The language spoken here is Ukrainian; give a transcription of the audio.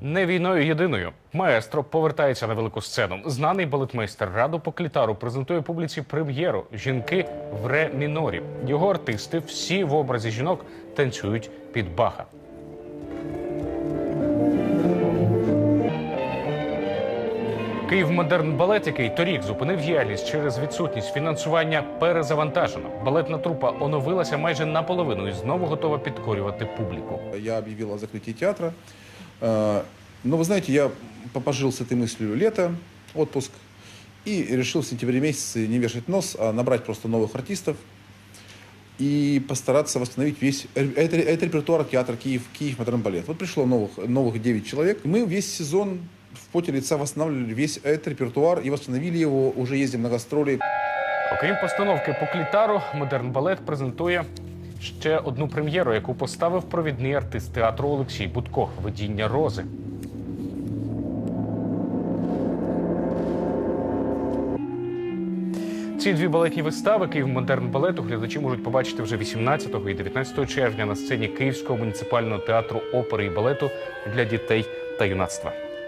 Не війною єдиною. Маестро повертається на велику сцену. Знаний балетмейстер Раду Поклітару презентує публіці прем'єру Жінки в ре мінорі. Його артисти всі в образі жінок танцюють під баха. Київ Модерн Балет, який торік зупинив діяльність через відсутність фінансування, перезавантажено. Балетна трупа оновилася майже наполовину і знову готова підкорювати публіку. Я объявил о закрытии театра. Э, Но вы знаете, я попожил с этой мыслью лето, отпуск, и решил в сентябре месяце не вешать нос, а набрать просто новых артистов и постараться восстановить весь ре- это, это репертуар театра Киев, Киев Модерн Балет. Вот пришло новых, новых 9 человек. Мы весь сезон в поте лица восстанавливали весь этот репертуар и восстановили его, уже ездим на гастроли. Окрім постановки по клітару, модерн балет презентує ще одну прем'єру, яку поставив провідний артист театру Олексій Будко Видіння рози. Ці дві балетні вистави Київ модерн балету глядачі можуть побачити вже 18 і 19 червня на сцені Київського муніципального театру опери і балету для дітей та юнацтва.